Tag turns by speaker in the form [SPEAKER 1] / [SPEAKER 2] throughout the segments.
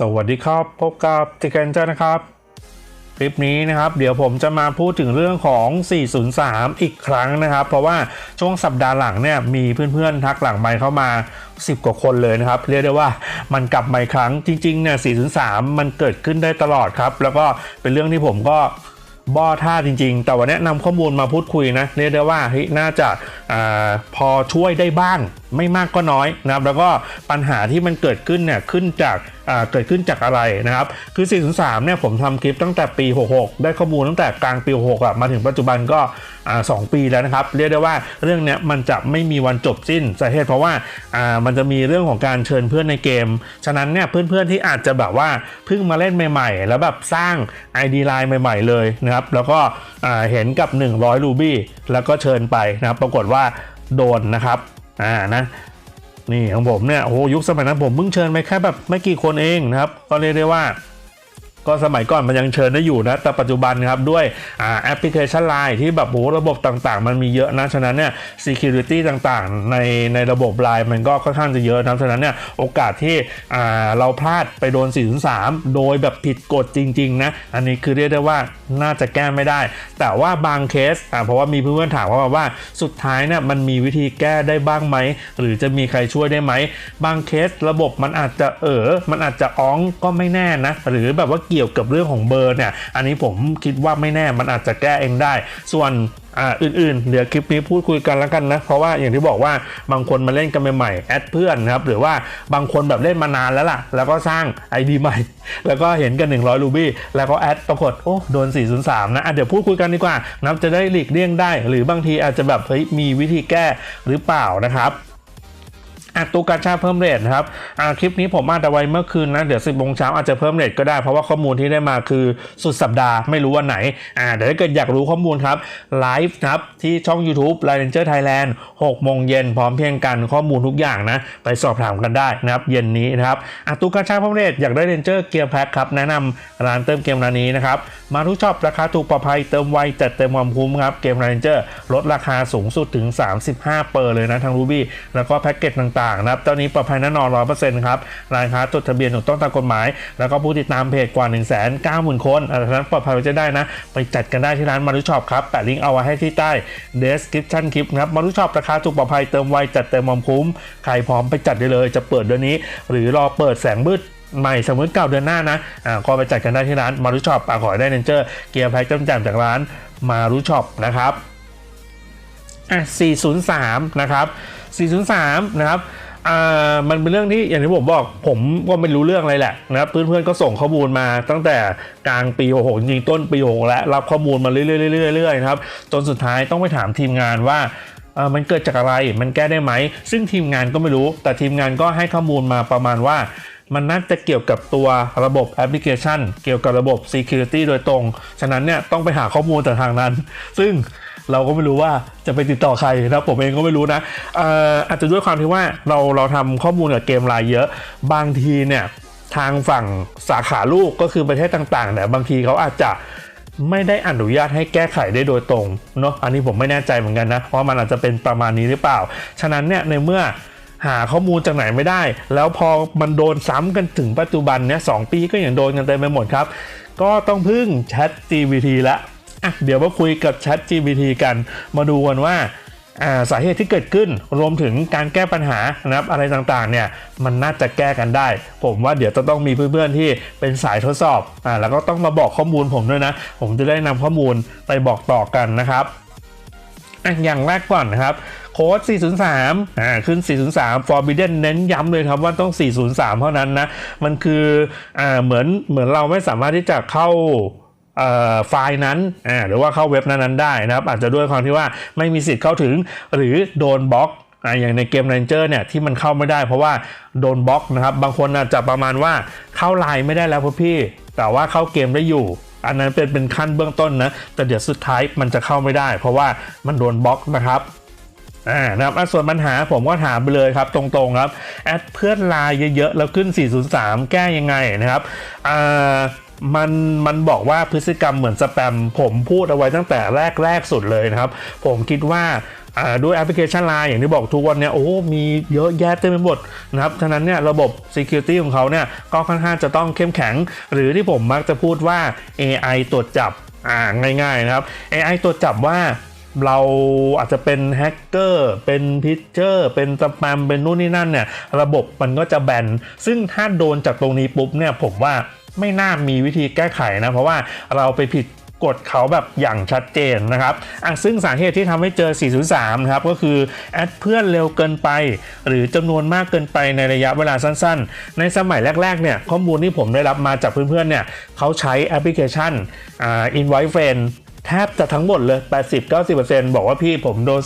[SPEAKER 1] สวัสดีครับ พบกับติกันเจ้านะครับ คลิปนี้นะครับ เดี๋ยวผมจะมาพูดถึงเรื่องของ 403 อีกครั้งนะครับ เพราะว่าช่วงสัปดาห์หลังเนี่ยมีเพื่อนๆ ทักหลังไมค์เข้ามา 10 กว่าคนเลยนะครับ เรียกได้ว่ามันกลับมาอีกครั้งจริงๆเนี่ย 403 มันเกิดขึ้นได้ตลอดครับ แล้วก็เป็นเรื่องที่ผมก็บ้อท่าจริงๆ แต่วันนี้นำข้อมูลมาพูดคุยนะเรียกได้ว่าเฮ้ยน่าจะอาพอช่วยได้บ้าง ไม่มากก็น้อยนะครับ แล้วก็ปัญหาที่มันเกิดขึ้นเนี่ยขึ้นจากเกิดขึ้นจากอะไรนะครับ คือ 403 เนี่ยผมทำคลิปตั้งแต่ปี 66 ได้ข้อมูลตั้งแต่กลางปี 66 มาถึงปัจจุบันก็อ่าสองปีแล้วนะครับ เรียกได้ว่าเรื่องเนี้ยมันจะไม่มีวันจบสิ้นสาเหตุเพราะว่าามันจะมีเรื่องของการเชิญเพื่อนในเกม ฉะนั้นเนี่ยเพื่อนๆที่อาจจะแบบว่าเพิ่งมาเล่นใหม่ ๆ แล้วแบบสร้าง ID Line ใหม่ ๆ เลยนะครับ แล้วก็เห็นกับ 100รูบี้แล้วก็เชิญไปนะครับ ปรากฏว่าโดนนะครับอ่านะ นี่ของผมเนี่ยโอ้โหยุคสมัยนั้นผมเพิ่งเชิญไปแค่แบบไม่กี่คนเองนะครับ ก็เรียกได้ว่า ก็สมัยก่อนมันยังเชิญได้อยู่นะ แต่ปัจจุบันครับด้วยอแอปพลิเคชัน Line ที่แบบโหระบบต่างๆ มันมีเยอะนะ ฉะนั้นเนี่ย security ต่างๆ ในในระบบ Line มันก็ค่อนข้างจะเยอะนะ ฉะนั้นเนี่ยโอกาสที่เราพลาดไปโดน403โดยแบบผิดกฎจริงๆนะ อันนี้คือเรียกได้ว่าน่าจะแก้ไม่ได้ แต่ว่าบางเคส เพราะว่ามีเพื่อนๆถามว่าว่าสุดท้ายเนี่ยมันมีวิธีแก้ได้บ้างไหม หรือจะมีใครช่วยได้ไหม บางเคสระบบมันอาจจะเออมันอาจจะอ้องก็ไม่แน่นะ หรือแบบว่าเกี่ยวกับเรื่องของเบอร์เนี่ย อันนี้ผมคิดว่าไม่แน่มันอาจจะแก้เองได้ ส่วนอื่นๆ เดี๋ยวคลิปนี้พูดคุยกันแล้วกันนะ เพราะว่าอย่างที่บอกว่าบางคนมาเล่นกันใหม่ๆแอดเพื่อนนะครับหรือว่าบางคนแบบเล่นมานานแล้วล่ะ แล้วก็สร้าง ID ใหม่ แล้วก็เห็นกัน 100รูบี้แล้วก็แอดปรากฏโอ้โดน 403 นะะเดี๋ยวพูดคุยกันดีกว่านับจะได้หลีกเลี่ยงได้ หรือบางทีอาจจะแบบเฮ้ยมีวิธีแก้หรือเปล่านะครับ อัดตัวกาชาเพิ่มเรทนะครับอ่าคลิปนี้ผมอาจจะไว้เมื่อคืนนะ เดี๋ยว10โมงเช้าอาจจะเพิ่มเรทก็ได้ เพราะว่าข้อมูลที่ได้มาคือสุดสัปดาห์ไม่รู้วันไหนอ่าเดี๋ยวถ้าเกิดอยากรู้ข้อมูลครับไลฟ์ครับที่ช่อง YouTube l i n e r a Thailand 6โมงเย็นพร้อมเพียงกันข้อมูลทุกอย่างนะ ไปสอบถามกันได้นะครับเย็นนี้นะครับอัดตัวกาชาเพิ่มเรทอยากได้เรนเจอร์เกียร์แพ็คครับแนะนำร้านเติมเกมร้านนี้นะครับมาทุกช็อปราคาถูกปลอดภัยเติมไวจัดเต็มความคุ้มครับเกมเรนเจอร์ลดราคาสูงสุดถึง 35 เปอร์เลยนะทางรูบี้แล้วก็แพ็กเกจต่างๆนะครับเจ้านี้ปลอดภัยแน่นอน100%ครับร้านค้าจดทะเบียนถูกต้องตามกฎหมาย แล้วก็ผู้ติดตามเพจกว่า 1 9 0 0 0 0 คนอันนั้นปลอดภัยไว้จะได้นะ ไปจัดกันได้ที่ร้านมารุช็อปครับแปะลิงก์เอาไว้ให้ที่ใต้ description คลิปนะครับมารุช็อปราคาถูกปลอดภัยเติมไวจัดเต็มความคุ้มใครพร้อมไปจัดได้เลย จะเปิดเดือนนี้ หรือรอเปิดแสงมืดใหม่สมมติเก่าเดือนหน้านะอ่าก็ไปจัดกันได้ที่ร้านมารุช็อปอ่าขอให้ได้เนเจอร์เกียร์แพ็คจำจำจากร้านมารุช็อปนะครับอะ403 นะครับ 403 นะครับอ่ามันเป็นเรื่องที่อย่างที่ผมบอกผมก็ไม่รู้เรื่องอะไรแหละนะครับเพื่อนๆก็ส่งข้อมูลมาตั้งแต่กลางปี66จริงๆต้นปี66แล้วรับข้อมูลมาเรื่อยๆเรื่อยๆนะครับจนสุดท้ายต้องไปถามทีมงานว่าอ่อมันเกิดจากอะไรมันแก้ได้ไหม ซึ่งทีมงานก็ไม่รู้ แต่ทีมงานก็ให้ข้อมูลมาประมาณว่า มันน่าจะเกี่ยวกับตัวระบบแอปพลิเคชัน เกี่ยวกับระบบ Security โดยตรง ฉะนั้นเนี่ยต้องไปหาข้อมูลจากทางนั้น ซึ่ง เราก็ไม่รู้ว่าจะไปติดต่อใครนะผมเองก็ไม่รู้นะอออาจจะด้วยความที่ว่าเราเราทำข้อมูลกับเกมรายเยอะบางทีเนี่ยทางฝั่งสาขาลูกก็คือประเทศต่างๆเนี่ยบางทีเขาอาจจะไม่ได้อนุญาตให้แก้ไขได้โดยตรงเนาะอันนี้ผมไม่แน่ใจเหมือนกันนะว่ามันอาจจะเป็นประมาณนี้หรือเปล่า ฉะนั้นเนี่ยในเมื่อหาข้อมูลจากไหนไม่ได้ แล้วพอมันโดนซ้ำกันถึงปัจจุบันเนี่ยสองปีก็ยังโดนกันเต็มไปหมดครับ ก็ต้องพึ่ง Chat GPT ละ อะเดี๋ยวมาคุยกับ Chat GPT กันมาดูกันว่าสาเหตุที่เกิดขึ้นรวมถึงการแก้ปัญหานะครับอะไรต่างๆเนี่ยมันน่าจะแก้กันได้ ผมว่าเดี๋ยวจะต้องมีเพื่อนๆที่เป็นสายทดสอบอ่าแล้วก็ต้องมาบอกข้อมูลผมด้วยนะ ผมจะได้นำข้อมูลไปบอกต่อกันนะครับอะอย่างแรกก่อนนะครับโค้ด 403 อ่า ขึ้น 403 Forbidden เน้นย้ำเลยครับว่าต้อง 403 เท่านั้นนะ มันคือ อ่า เหมือน เหมือนเราไม่สามารถที่จะเข้า ไฟล์นั้นหรือว่าเข้าเว็บนั้นๆได้นะครับ อาจจะด้วยความที่ว่าไม่มีสิทธิ์เข้าถึงหรือโดนบล็อกอย่างในเกม Ranger เนี่ยที่มันเข้าไม่ได้เพราะว่าโดนบล็อกนะครับ บางคนอาจจะประมาณว่าเข้าไลน์ไม่ได้แล้วพี่ แต่ว่าเข้าเกมได้อยู่ อันนั้นเป็นเป็นขั้นเบื้องต้นนะ แต่เดี๋ยวสุดท้ายมันจะเข้าไม่ได้ เพราะว่ามันโดนบล็อกนะครับอ่านะครับส่วนปัญหาผมก็ถามไปเลยครับตรงๆครับแอดเพื่อนไลน์เยอะๆแล้วขึ้น 403 แก้ยังไงนะครับอ่า มันมันบอกว่าพฤติกรรมเหมือนสแปม ผมพูดเอาไว้ตั้งแต่แรกแรกสุดเลยนะครับ ผมคิดว่าด้วยแอปพลิเคชัน Line อย่างที่บอกทุกวันเนี่ยโอ้มีเยอะแยะเต็มไปหมดนะครับฉะนั้นเนี่ยระบบ Security ของเขาเนี่ยก็ค่อนข้างจะต้องเข้มแข็ง หรือที่ผมมักจะพูดว่า AI ตรวจจับอ่าง่ายๆนะครับ AI ตรวจจับว่าเราอาจจะเป็นแฮกเกอร์ เป็นพิชเชอร์ เป็นสแปมเป็นนู่นนี่นั่นเนี่ยระบบมันก็จะแบนซึ่งถ้าโดนจากตรงนี้ปุ๊บเนี่ยผมว่า ไม่น่ามีวิธีแก้ไขนะ เพราะว่าเราไปผิดกฎเขาแบบอย่างชัดเจนนะครับอะซึ่งสาเหตุที่ทำให้เจอ 403นะครับ ก็คือ แอดเพื่อนเร็วเกินไป หรือจำนวนมากเกินไปในระยะเวลาสั้นๆ ในสมัยแรก ๆ เนี่ย ข้อมูลที่ผมได้รับมาจากเพื่อนๆ เนี่ยเขาใช้แอปพลิเคชันอ่า Invite Friend แทบจะทั้งหมดเลย 80-90%บอกว่าพี่ผมโดน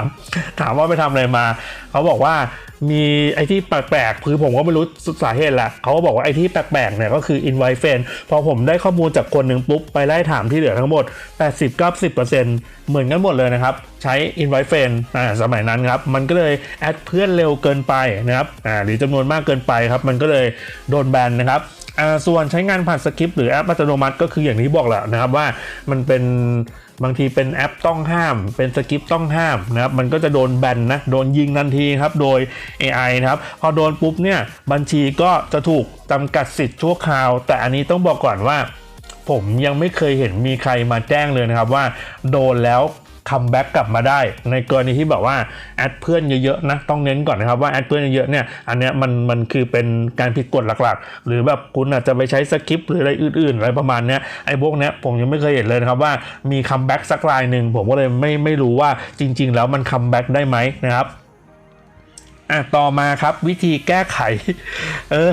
[SPEAKER 1] 403 ถามว่าไปทำอะไรมา เขาบอกว่ามีไอ้ที่แปลกๆคือผมก็ไม่รู้สาเหตุแหละเขาก็บอกว่าไอ้ที่แปลกๆเนี่ยก็คือ invite friend พอผมได้ข้อมูลจากคนหนึ่งปุ๊บ ไปไล่ถามที่เหลือทั้งหมด 80-90%เหมือนกันหมดเลยนะครับ ใช้ invite friend อ่าสมัยนั้นครับ มันก็เลยแอดเพื่อนเร็วเกินไปนะครับอ่าหรือจำนวนมากเกินไปครับ มันก็เลยโดนแบนนะครับ ส่วนใช้งานผ่านสคริปต์หรือแอปอัตโนมัติก็คืออย่างที่บอกแหละนะครับว่ามันเป็นบางทีเป็นแอปต้องห้าม เป็นสคริปต์ต้องห้ามนะครับมันก็จะโดนแบนนะโดนยิงทันทีครับโดย AI นะครับพอโดนปุ๊บเนี่ยบัญชีก็จะถูกจำกัดสิทธิ์ชั่วคราว แต่อันนี้ต้องบอกก่อนว่าผมยังไม่เคยเห็นมีใครมาแจ้งเลยนะครับว่าโดนแล้ว คัมแบ็กกลับมาได้ ในกรณีที่แบบว่าแอดเพื่อนเยอะๆนะต้องเน้นก่อนนะครับว่าแอดเพื่อนเยอะๆเนี่ยอันเนี้ยมันมันคือเป็นการผิดกฎหลักๆ หรือแบบคุณอาจจะไปใช้สคริปต์หรืออะไรอื่นๆอะไรประมาณเนี้ยไอ้พวกเนี้ยผมยังไม่เคยเห็นเลยนะครับว่ามีคัมแบ็กสักรายหนึ่งผมก็เลยไม่ไม่รู้ว่าจริง ๆ แล้วมันคัมแบ็กได้ไหมนะครับอะต่อมาครับวิธีแก้ไข เออ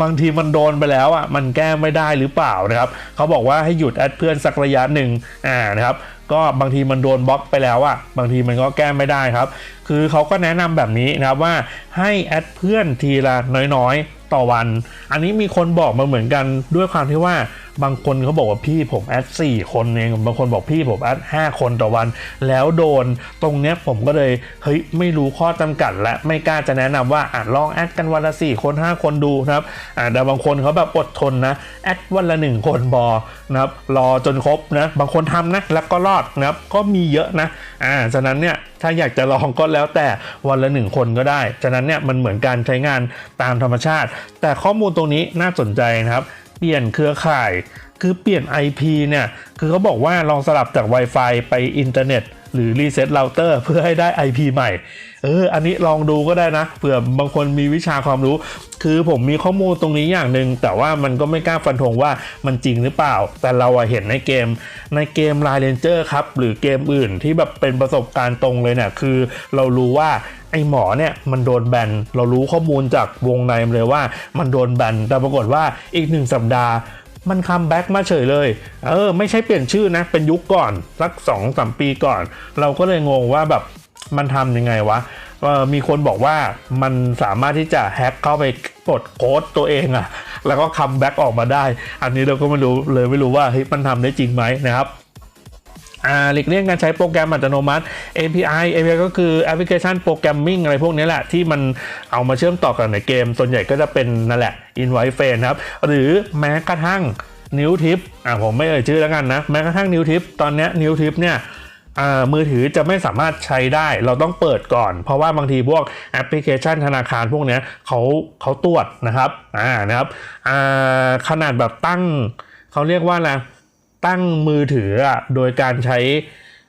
[SPEAKER 1] บางทีมันโดนไปแล้วอะมันแก้ไม่ได้หรือเปล่านะครับเขาบอกว่าให้หยุดแอดเพื่อนสักระยะหนึ่งอ่านะครับ ก็บางทีมันโดนบล็อกไปแล้วอะบางทีมันก็แก้ไม่ได้ครับ คือเขาก็แนะนำแบบนี้นะครับว่าให้แอดเพื่อนทีละน้อยๆ ต่อวัน อันนี้มีคนบอกมาเหมือนกันด้วยความที่ว่า บางคนเขาบอกว่าพี่ผมแอด4คนเองบางคนบอกพี่ผมแอด5คนต่อวัน แล้วโดนตรงเนี้ยผมก็เลยเฮ้ยไม่รู้ข้อจำกัด และไม่กล้าจะแนะนำว่าอะลองแอดกันวันละ4คน5คนดูนะครับอ่าแต่บางคนเขาแบบอดทนนะแอดวันละ1คนบอนะครับรอจนครบนะบางคนทำนะแล้วก็รอดนะครับก็มีเยอะนะอ่าฉะนั้นเนี่ยถ้าอยากจะลองก็แล้วแต่วันละหนึ่งคนก็ได้ ฉะนั้นเนี่ยมันเหมือนการใช้งานตามธรรมชาติ แต่ข้อมูลตรงนี้น่าสนใจนะครับ เปลี่ยนเครือข่าย คือเปลี่ยน IP เนี่ย คือเขาบอกว่าลองสลับจาก Wi-Fi ไปอินเทอร์เน็ต หรือรีเซ็ตเราเตอร์เพื่อให้ได้ IP ใหม่ เออ อันนี้ลองดูก็ได้นะ เผื่อบางคนมีวิชาความรู้ คือผมมีข้อมูลตรงนี้อย่างหนึ่ง แต่ว่ามันก็ไม่กล้าฟันธงว่ามันจริงหรือเปล่า แต่เราเห็นในเกม ในเกม Line Ranger ครับ หรือเกมอื่นที่แบบเป็นประสบการณ์ตรงเลยเนี่ย คือเรารู้ว่าไอหมอเนี่ยมันโดนแบน เรารู้ข้อมูลจากวงในเลยว่ามันโดนแบน แต่ปรากฏว่าอีกหนึ่งสัปดาห์ มันคัมแบ็กมาเฉยเลย เออ ไม่ใช่เปลี่ยนชื่อนะ เป็นยุคก่อน สัก2อสปีก่อน เราก็เลยงงว่าแบบมันทำยังไงวะเออมีคนบอกว่ามันสามารถที่จะแฮ็กเข้าไปกดโค้ดตัวเองอะแล้วก็คัมแบ็กออกมาได้ อันนี้เราก็ไม่รู้เลยไม่รู้ว่าเฮ้ยมันทำได้จริงไหมนะครับ อ่าหลีกเลี่ยงการใช้โปรแกรมอัตโนมัติ API API ก็คือแอปพลิเคชันโปรแกรมมิ่งอะไรพวกนี้แหละ ที่มันเอามาเชื่อมต่อกันในเกม ส่วนใหญ่ก็จะเป็นนั่นแหละ Invite Friend นะครับ หรือแม้กระทั่งนิ้วทิปอ่าผมไม่เอ่ยชื่อแล้วกันนะ แม้กระทั่งนิ้วทิปตอนนี้นิ้วทิปเนี่ยอ่ามือถือจะไม่สามารถใช้ได้ เราต้องเปิดก่อน เพราะว่าบางทีพวกแอปพลิเคชันธนาคารพวกนี้เขาเขาตรวจนะครับอ่านะครับขนาดแบบตั้งเขาเรียกว่าอะไร ตั้งมือถืออะโดยการใช้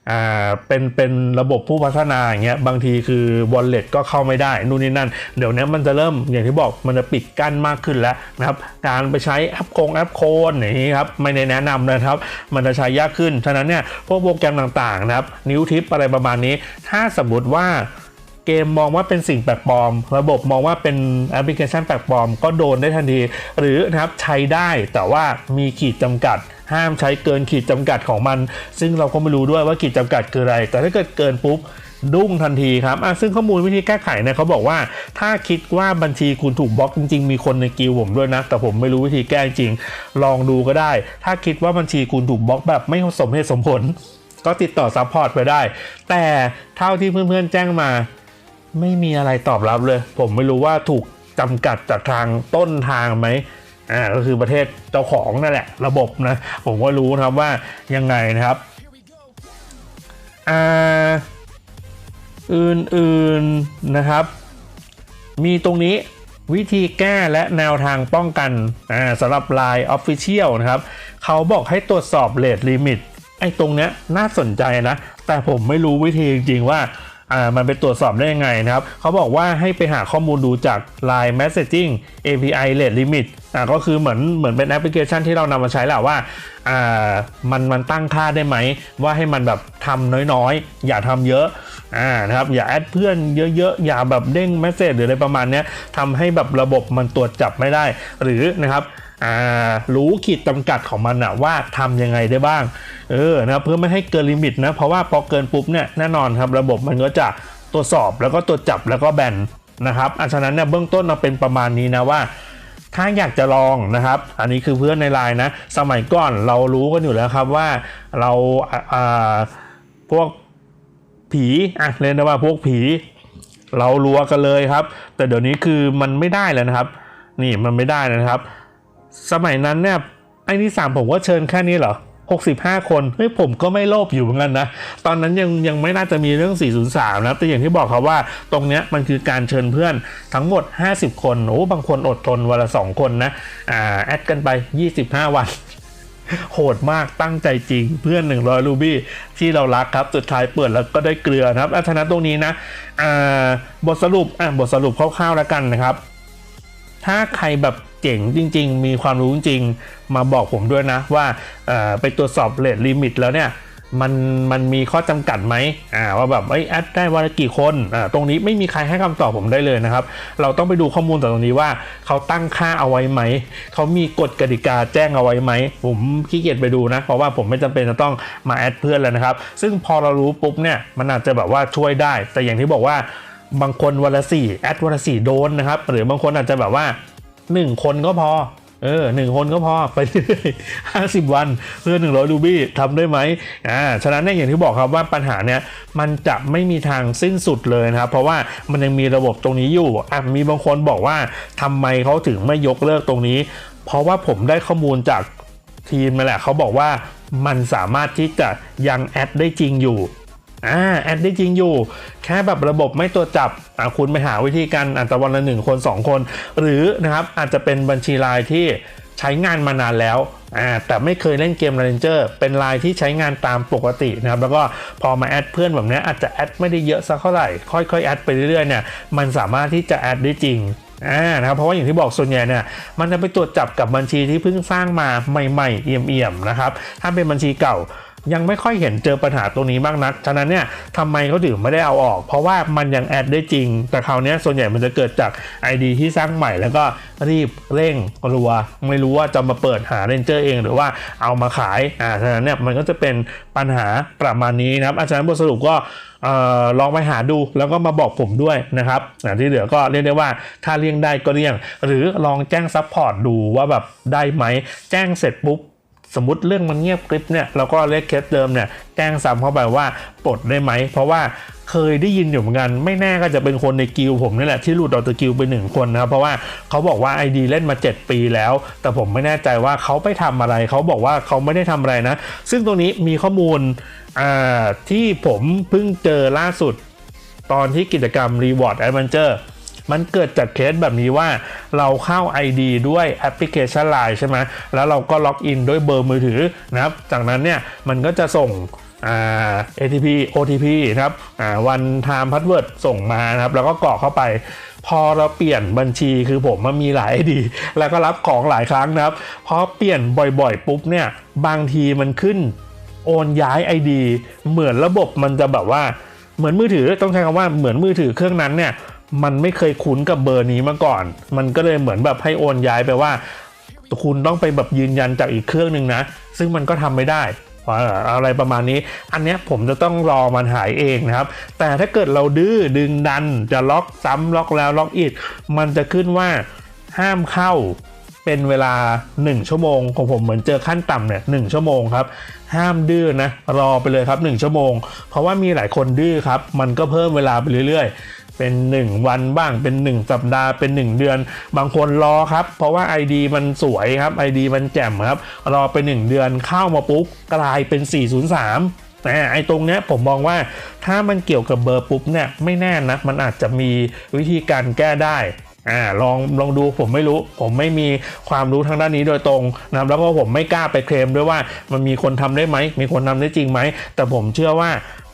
[SPEAKER 1] อ่าเป็นเป็นระบบผู้พัฒนาอย่างเงี้ยบางทีคือ wallet ก็เข้าไม่ได้นู่นนี่นั่น เดี๋ยวนี้มันจะเริ่มอย่างที่บอกมันจะปิดกั้นมากขึ้นแล้วนะครับ การไปใช้แอปโคงแอปโคนอย่างนี้ครับไม่ได้แนะนำนะครับ มันจะใช้ยากขึ้น ฉะนั้นเนี่ยพวกโปรแกรมต่างๆนะครับ นิ้วทิปอะไรประมาณนี้ ถ้าสมมติว่าเกมมองว่าเป็นสิ่งแปลกปลอม ระบบมองว่าเป็นแอปพลิเคชันแปลกปลอม ก็โดนได้ทันที หรือนะครับใช้ได้แต่ว่ามีขีดจำกัด ห้ามใช้เกินขีดจำกัดของมัน ซึ่งเราก็ไม่รู้ด้วยว่าขีดจำกัดคืออะไร แต่ถ้าเกิดเกินปุ๊บดุ้งทันทีครับซึ่งข้อมูลวิธีแก้ไขเนี่ยเขาบอกว่า ถ้าคิดว่าบัญชีคุณถูกบล็อกจริง ๆ มีคนในกิลผมด้วยนะ แต่ผมไม่รู้วิธีแก้จริง ลองดูก็ได้ ถ้าคิดว่าบัญชีคุณถูกบล็อกแบบไม่สมเหตุสมผล ก็ติดต่อซัพพอร์ตไปได้ แต่เท่าที่เพื่อนๆแจ้งมา ไม่มีอะไรตอบรับเลย ผมไม่รู้ว่าถูกจำกัดจากทางต้นทางไหม อ่าก็คือประเทศเจ้าของนั่นแหละ ระบบนะ ผมก็รู้นะครับว่ายังไงนะครับอ่าอื่นๆนะครับ มีตรงนี้วิธีแก้และแนวทางป้องกันอ่าสำหรับ Line Official นะครับ เขาบอกให้ตรวจสอบเลทลิมิตไอ้ตรงเนี้ยน่าสนใจนะ แต่ผมไม่รู้วิธีจริงๆว่า อ่ามันไปตรวจสอบได้ยังไงนะครับเขาบอกว่าให้ไปหาข้อมูลดูจาก Line Messaging API Rate Limit อ่าก็คือเหมือนเหมือนเป็นแอปพลิเคชันที่เรานำมาใช้แหละว่าอ่ามันมันตั้งค่าได้ไหม ว่าให้มันแบบทำน้อยๆ อย่าทำเยอะอ่านะครับอย่าแอดเพื่อนเยอะๆ อย่าแบบเด้งเมสเซจหรืออะไรประมาณนี้ทำให้แบบระบบมันตรวจจับไม่ได้ หรือนะครับ รู้ขีดจำกัดของมันอะว่าทำยังไงได้บ้าง เออนะเพื่อไม่ให้เกินลิมิตนะ เพราะว่าพอเกินปุ๊บเนี่ยแน่นอนครับระบบมันก็จะตรวจสอบแล้วก็ตรวจจับแล้วก็แบนนะครับอันฉะนั้นเนี่ยเบื้องต้นเราเป็นประมาณนี้นะว่าถ้าอยากจะลองนะครับ อันนี้คือเพื่อนในไลน์นะ สมัยก่อนเรารู้กันอยู่แล้วครับว่าเราพวกผีอะเรียกได้ว่าพวกผี เรารัวกันเลยครับ แต่เดี๋ยวนี้คือมันไม่ได้แล้วนะครับ นี่มันไม่ได้นะครับ สมัยนั้นเนี่ยไอ้นี่สามผมก็เชิญแค่นี้เหรอ 65 คนเฮ้ยผมก็ไม่โลภอยู่เหมือนกันนะ ตอนนั้นยังยังไม่น่าจะมีเรื่อง 403 นะแต่อย่างที่บอกครับว่า ตรงเนี้ยมันคือการเชิญเพื่อนทั้งหมด 50 คนโอ้บางคนอดทนวันละ 2 คนนะอ่าแอดกันไป 25 วันโหดมากตั้งใจจริงเพื่อน 100 รูบี้ที่เรารักครับ สุดท้ายเปิดแล้วก็ได้เกลือนะครับอัธนะตรงนี้นะอ่าบทสรุปอะบทสรุปคร่าวๆแล้วกันนะครับ ถ้าใครแบบ เจ๋งจริง ๆ มีความรู้จริง มาบอกผมด้วยนะว่าไปตรวจสอบเลทลิมิตแล้วเนี่ยมันมันมีข้อจำกัดไหมอ่าว่าแบบไอ้แอดได้วันละกี่คนอ่าตรงนี้ไม่มีใครให้คำตอบผมได้เลยนะครับ เราต้องไปดูข้อมูลจากตรงนี้ว่าเขาตั้งค่าเอาไว้ไหม เขามีกฎกติกาแจ้งเอาไว้ไหม ผมขี้เกียจไปดูนะ เพราะว่าผมไม่จำเป็นจะต้องมาแอดเพื่อนแล้วนะครับ ซึ่งพอเรารู้ปุ๊บเนี่ยมันอาจจะแบบว่าช่วยได้ แต่อย่างที่บอกว่าบางคนวันละสี่แอดวันละสี่โดนนะครับ หรือบางคนอาจจะแบบว่า 1คนก็พอ เออหนึ่งคนก็พอไปเรื่อยห้าสิบวันเพื่อหนึ่งร้อยรูบี้ทำได้ไหมอ่าฉะนั้นเนี่ยอย่างที่บอกครับว่าปัญหาเนี่ยมันจะไม่มีทางสิ้นสุดเลยนะครับ เพราะว่ามันยังมีระบบตรงนี้อยู่อะมีบางคนบอกว่าทำไมเขาถึงไม่ยกเลิกตรงนี้ เพราะว่าผมได้ข้อมูลจากทีมมาแหละเขาบอกว่ามันสามารถที่จะยังแอดได้จริงอยู่ อ่าแอดได้จริงอยู่ แค่แบบระบบไม่ตัวจับอ่าคุณไปหาวิธีการอาจจะวันละหนึ่งคน 2 คน หรือนะครับอาจจะเป็นบัญชีไลน์ที่ใช้งานมานานแล้วอ่าแต่ไม่เคยเล่นเกม r a n g e r เป็นไลน์ที่ใช้งานตามปกตินะครับแล้วก็พอมาแอดเพื่อนแบบนี้อาจจะแอดไม่ได้เยอะสักเท่าไหร่ ค่อยๆแอดไปเรื่อยๆเนี่ยมันสามารถที่จะแอดได้จริงอ่านะครับเพราะว่าอย่างที่บอกส่วนใหญ่เนี่ยมันจะไปตรวจจับกับบัญชีที่เพิ่งสร้างมาใหม่ๆเอี่ยมๆนะครับถ้าเป็นบัญชีเก่า ยังไม่ค่อยเห็นเจอปัญหาตรงนี้มากนัก ฉะนั้นเนี่ยทำไมเขาถึงไม่ได้เอาออก เพราะว่ามันยังแอดได้จริง แต่คราวนี้ส่วนใหญ่มันจะเกิดจาก ID ที่สร้างใหม่แล้วก็รีบเร่งรัว ไม่รู้ว่าจะมาเปิดหาเรนเจอร์เอง หรือว่าเอามาขาย อ่า ฉะนั้นเนี่ยมันก็จะเป็นปัญหาประมาณนี้นะครับ อาจารย์บทสรุปก็ออลองไปหาดูแล้วก็มาบอกผมด้วยนะครับที่เหลือก็เรียกได้ว่าถ้าเลี่ยงได้ก็เลี่ยง หรือลองแจ้งซัพพอร์ตดูว่าแบบได้ไหม แจ้งเสร็จปุ๊บ สมมติเรื่องมันเงียบกริบเนี่ยเราก็เรียกเคสเดิมเนี่ยแจ้งซ้ำเข้าไปว่าปลดได้ไหม เพราะว่าเคยได้ยินอยู่เหมือนกัน ไม่แน่ก็จะเป็นคนในกิลผมนี่แหละที่หลุดออกจากกิลไปหนึ่งคนนะครับเพราะว่าเขาบอกว่า ID เล่นมา 7 ปีแล้ว แต่ผมไม่แน่ใจว่าเขาไปทำอะไร เขาบอกว่าเขาไม่ได้ทำอะไรนะ ซึ่งตรงนี้มีข้อมูลอ่าที่ผมเพิ่งเจอล่าสุด ตอนที่กิจกรรม Reward Adventure มันเกิดจากเคสแบบนี้ว่าเราเข้า ID ด้วยแอปพลิเคชัน Line ใช่ไหมแล้วเราก็ล็อกอินด้วยเบอร์มือถือนะครับจากนั้นเนี่ยมันก็จะส่งอ่า ATP OTP นะครับอ่า one time password ส่งมานะครับแล้วก็กรอกเข้าไปพอเราเปลี่ยนบัญชีคือผมมันมีหลาย ID แล้วก็รับของหลายครั้งนะครับพอเปลี่ยนบ่อยๆ ปุ๊บเนี่ยบางทีมันขึ้นโอนย้าย ID เหมือนระบบมันจะแบบว่าเหมือนมือถือต้องใช้คำว่าเหมือนมือถือเครื่องนั้นเนี่ย มันไม่เคยคุ้นกับเบอร์นี้มาก่อน มันก็เลยเหมือนแบบให้โอนย้ายไปว่า คุณต้องไปแบบยืนยันจากอีกเครื่องหนึ่งนะ ซึ่งมันก็ทำไม่ได้อะไรประมาณนี้ อันเนี้ยผมจะต้องรอมันหายเองนะครับ แต่ถ้าเกิดเราดื้อดึงดันจะล็อกซ้ำล็อกแล้วล็อกอีก มันจะขึ้นว่าห้ามเข้าเป็นเวลา 1 ชั่วโมง ของผมเหมือนเจอขั้นต่ำเนี่ยหชั่วโมงครับ ห้ามดื้อนะ รอไปเลยครับ 1 ชั่วโมง เพราะว่ามีหลายคนดื้อครับ มันก็เพิ่มเวลาไปเรื่อยๆ เป็น 1 วันบ้างเป็น 1 สัปดาห์เป็น 1 เดือน บางคนรอครับ เพราะว่า ID มันสวยครับ ID มันแจ่มครับ รอไป 1 เดือนเข้ามาปุ๊บกลายเป็น 403แต่ไอ้ตรงเนี้ยผมมองว่าถ้ามันเกี่ยวกับเบอร์ปุ๊บเนี่ยไม่แน่นะมันอาจจะมีวิธีการแก้ได้อ่าลองลองดูผมไม่รู้ ผมไม่มีความรู้ทางด้านนี้โดยตรงนะครับแล้วก็ผมไม่กล้าไปเคลมด้วยว่ามันมีคนทำได้ไหมมีคนทำได้จริงไหมแต่ผมเชื่อว่า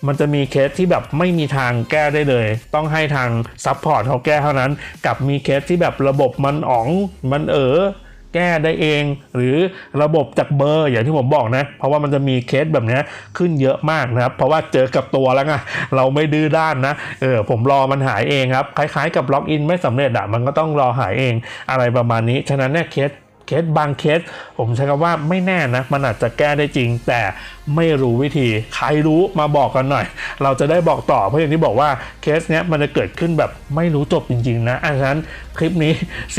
[SPEAKER 1] มันจะมีเคสที่แบบไม่มีทางแก้ได้เลย ต้องให้ทางซัพพอร์ตเขาแก้เท่านั้น กับมีเคสที่แบบระบบมันอ๋องมันเออแก้ได้เอง หรือระบบจากเบอร์อย่างที่ผมบอกนะ เพราะว่ามันจะมีเคสแบบนี้ขึ้นเยอะมากนะครับ เพราะว่าเจอกับตัวแล้วไงเราไม่ดื้อด้านนะเออผมรอมันหายเองครับ คล้ายๆกับล็อกอินไม่สำเร็จอะมันก็ต้องรอหายเองอะไรประมาณนี้ ฉะนั้นเนี่ยเคส เคสบางเคส ผมใช้คำว่าไม่แน่นะ มันอาจจะแก้ได้จริง แต่ไม่รู้วิธี ใครรู้มาบอกกันหน่อย เราจะได้บอกต่อเพราะอย่างที่บอกว่าเคสเนี้ยมันจะเกิดขึ้นแบบไม่รู้จบจริงๆนะอันนั้นคลิปนี้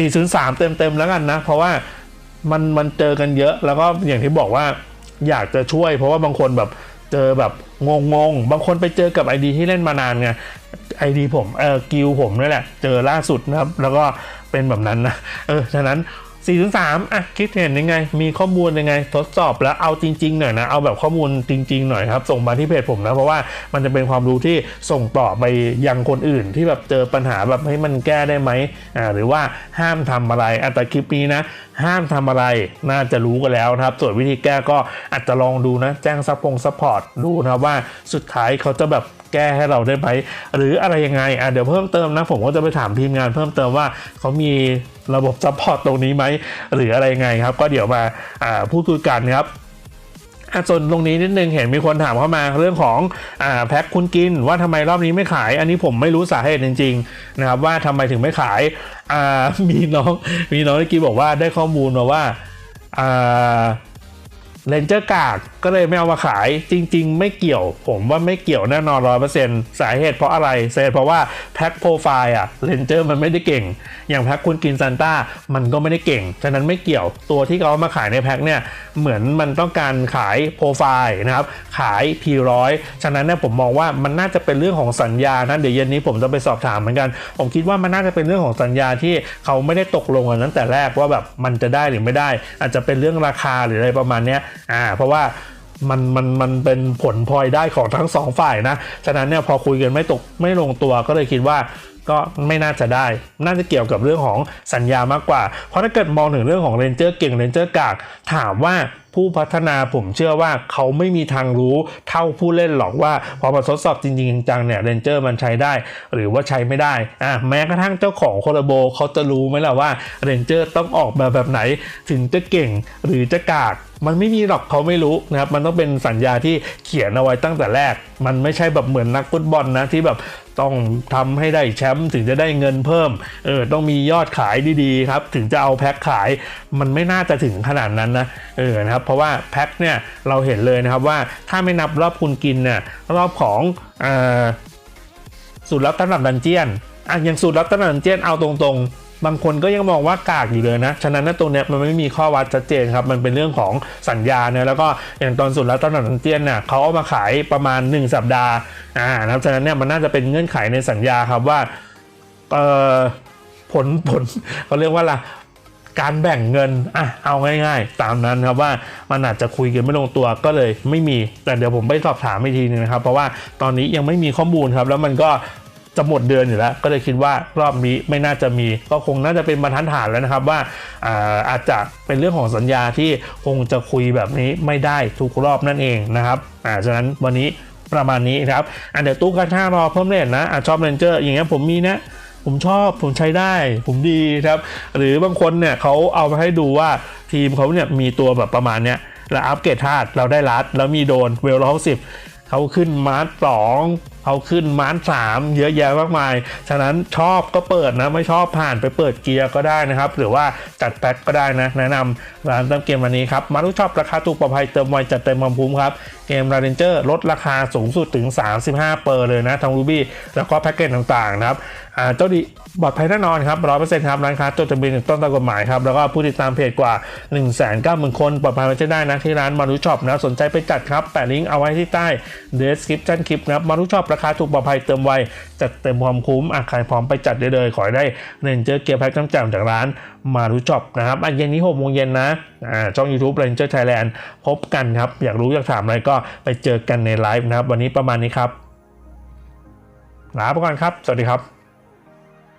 [SPEAKER 1] 403 เต็มๆแล้วกันนะ เพราะว่ามันมันเจอกันเยอะ แล้วก็อย่างที่บอกว่าอยากจะช่วย เพราะว่าบางคนแบบเจอแบบงงๆบางคนไปเจอกับ ID ที่เล่นมานานไง ID ผมเออกิลผมนี่แหละ เจอล่าสุดนะครับ แล้วก็เป็นแบบนั้นนะ เออ ฉะนั้น 4 3 3อะคิดเห็นยังไง มีข้อมูลยังไง ทดสอบแล้วเอาจริงๆหน่อยนะ เอาแบบข้อมูลจริง ๆ หน่อยครับ ส่งมาที่เพจผมนะ เพราะว่ามันจะเป็นความรู้ที่ส่งต่อไปยังคนอื่น ที่แบบเจอปัญหาแบบให้มันแก้ได้ไหมอ่าหรือว่าห้ามทำอะไรอะแต่คลิปนี้นะ ห้ามทำอะไร น่าจะรู้กันแล้วนะครับ ส่วนวิธีแก้ก็อาจจะลองดูนะ แจ้งซัพพงซัพพอร์ตดูนะว่าสุดท้ายเขาจะแบบแก้ให้เราได้ไหมหรืออะไรยังไงอะเดี๋ยวเพิ่มเติมนะ ผมก็จะไปถามทีมงานเพิ่มเติมว่าเขามีระบบซัพพอร์ตตรงนี้ไหมหรืออะไรยังไงครับ ก็เดี๋ยวมาอ่าพูดคุยกันครับ อะส่วนตรงนี้นิดนึงเห็นมีคนถามเข้ามาเรื่องของอ่าแพ็คคุณกินว่าทำไมรอบนี้ไม่ขาย อันนี้ผมไม่รู้สาเหตุจริงๆนะครับว่าทำไมถึงไม่ขายอ่ามีน้องมีน้องเมื่อกี้บอกว่าได้ข้อมูลมาว่าอ่าเลนเจอร์กากก็เลยไม่เอามาขายจริง ๆ ไม่เกี่ยว ผมว่าไม่เกี่ยวแน่นอนร้อยเปอร์เซ็นต์สาเหตุเพราะอะไรสาเหตุเพราะว่าแพ็คโปรไฟล์อะเลนเจอร์มันไม่ได้เก่ง อย่างแพ็คคุณกินซันต้ามันก็ไม่ได้เก่ง ฉะนั้นไม่เกี่ยวตัวที่เขาเอามาขายในแพ็คเนี่ยเหมือนมันต้องการขายโปรไฟล์นะครับขาย P100 ฉะนั้นเนี่ยผมมองว่ามันน่าจะเป็นเรื่องของสัญญานะเดี๋ยวเย็นนี้ผมจะไปสอบถามเหมือนกัน ผมคิดว่ามันน่าจะเป็นเรื่องของสัญญาที่เขาไม่ได้ตกลงกันตั้งแต่แรกว่าแบบมันจะได้หรือไม่ได้ อาจจะเป็นเรื่องราคาหรืออะไรประมาณเนี้ยอ่าเพราะว่า มันมันมันเป็นผลพลอยได้ของทั้งสองฝ่ายนะ ฉะนั้นเนี่ยพอคุยกันไม่ตกไม่ลงตัวก็เลยคิดว่าก็ไม่น่าจะได้ น่าจะเกี่ยวกับเรื่องของสัญญามากกว่า เพราะถ้าเกิดมองถึงเรื่องของเรนเจอร์เก่งเรนเจอร์กาก ถามว่าผู้พัฒนาผมเชื่อว่าเขาไม่มีทางรู้เท่าผู้เล่นหรอกว่า พอมาทดสอบจริงๆจังๆเนี่ยเรนเจอร์มันใช้ได้ หรือว่าใช้ไม่ได้อะแม้กระทั่งเจ้าของโคลโบเขาจะรู้ไหมล่ะว่าเรนเจอร์ต้องออกแบบแบบไหนถึงจะเก่งหรือจะกาก มันไม่มีหรอกเขาไม่รู้นะครับมันต้องเป็นสัญญาที่เขียนเอาไว้ตั้งแต่แรก มันไม่ใช่แบบเหมือนนักฟุตบอลนะที่แบบต้องทำให้ได้แชมป์ถึงจะได้เงินเพิ่มเออต้องมียอดขายดีๆครับ ถึงจะเอาแพ็คขายมันไม่น่าจะถึงขนาดนั้นนะเออนะครับเพราะว่าแพ็คเนี่ยเราเห็นเลยนะครับว่าถ้าไม่นับรอบคุณกินเนี่ยรอบของออสูตรลับตำรับดันเจียนอะอย่างสูตรลับตำรับดันเจียนเอาตรงๆ บางคนก็ยังมองว่ากากอยู่เลยนะ ฉะนั้นนะตรงเนี้ยมันไม่มีข้อวัดชัดเจนครับ มันเป็นเรื่องของสัญญาเนี่ยแล้วก็อย่างตอนสูตรลับตำรับดันเจียนเนี่ยเขาเอามาขายประมาณ 1 สัปดาห์อ่านะฉะนั้นเนี่ยมันน่าจะเป็นเงื่อนไขในสัญญาครับว่าเอ่อผลผลเขาเรียกว่าอะการแบ่งเงินอะเอาง่ายๆ ตามนั้นครับว่ามันอาจจะคุยกันไม่ลงตัวก็เลยไม่มี แต่เดี๋ยวผมไปสอบถามอีกทีนึงนะครับ เพราะว่าตอนนี้ยังไม่มีข้อมูลครับ แล้วมันก็ จะหมดเดือนอยู่แล้ว ก็เลยคิดว่ารอบนี้ไม่น่าจะมี ก็คงน่าจะเป็นบรรทัดฐานแล้วนะครับว่าอาอาจจะเป็นเรื่องของสัญญาที่คงจะคุยแบบนี้ไม่ได้ทุกรอบนั่นเองนะครับอ่าฉะนั้นวันนี้ประมาณนี้ครับอันเดี๋ยวตู้กันช่ารอเพิ่มเล่นนะอชอบเรนเจอร์อย่างเงี้ยผมมีนะผมชอบผมใช้ได้ ผมดีครับ หรือบางคนเนี่ยเขาเอามาให้ดูว่าทีมเขาเนี่ยมีตัวแบบประมาณเนี้ยแล้วอัปเกรดธาตุเราได้รัดแล้วมีโดนเวลร้อยสิบเขาขึ้นมาร์ทสอง เขาขึ้นมาร์ทสามเยอะแยะมากมาย ฉะนั้นชอบก็เปิดนะ ไม่ชอบผ่านไปเปิดเกียร์ก็ได้นะครับ หรือว่าจัดแพ็คก็ได้นะ แนะนำร้านเติมเกมวันนี้ครับ มาทุกชอบราคาถูกปลอดภัยเติมไวจัดเต็มความคุ้มครับ เกมราเรนเจอร์ลดราคาสูงสุดถึง 35 เปอร์เลยนะทางรูบี้แล้วก็แพ็กเกจต่างๆนะครับเจ้าดีปลอดภัยแน่นอนครับร้อยเปอร์เซ็นต์ครับร้านค้าจดทะเบียนต้องตามกฎหมายครับแล้วก็ผู้ติดตามเพจกว่า 1 9 0 0 0 0 คนปลอดภัยไว้ใช้ได้นะที่ร้านมารุช็อปนะสนใจไปจัดครับแปะลิงก์เอาไว้ที่ใต้ description คลิปนะครับมารุช็อปราราคาถูกปลอดภัยเติมไวจัดเต็มความคุ้มอะใครพร้อมไปจัดได้เลย ขอได้เรนเจอร์เกียร์แพ็คน้ำจ่จากร้านมารู้จอบนะครับอันเย็นนี้หกโมงเย็นนะอ่าช่อง YouTube Ranger Thailand พบกันครับ อยากรู้อยากถามอะไรก็ไปเจอกันในไลฟ์นะครับ วันนี้ประมาณนี้ครับลาไปก่อนครับ สวัสดีครับ